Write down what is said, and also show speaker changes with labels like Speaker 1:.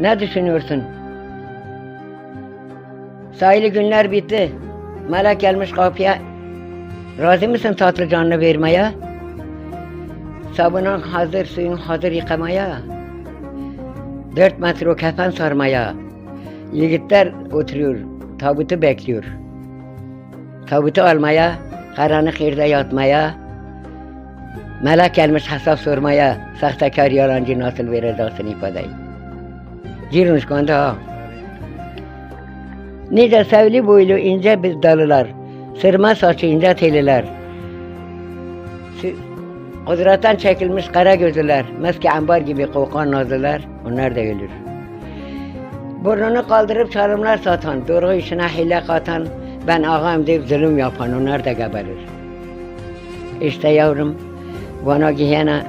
Speaker 1: Ne düşünüyorsun? Sahili günler bitti. Melek gelmiş kapıya. Razı mısın tatlı canını vermeye? Sabunun hazır, suyun hazır yıkamaya. Dört metre o kefen sarmaya. Yiğitler oturuyor, tabutu bekliyor. Tabutu almaya, karanlık yerde yatmaya. Melek gelmiş hesap sormaya, sahtekar yalancı nasıl vereceksin ifadeyi. Kondu ha. Nice sevli boylu ince biz dalılar, sırma saçı ince teliler. Kudretten çekilmiş kara gözlüler, meski ambar gibi kokan nazlılar, onlar da ölür. Burnunu kaldırıp çalımlar satan, doğru işine hile katan, ben ağam deyip zulüm yapan, onlar da geberir. İşte yavrum, bana giyene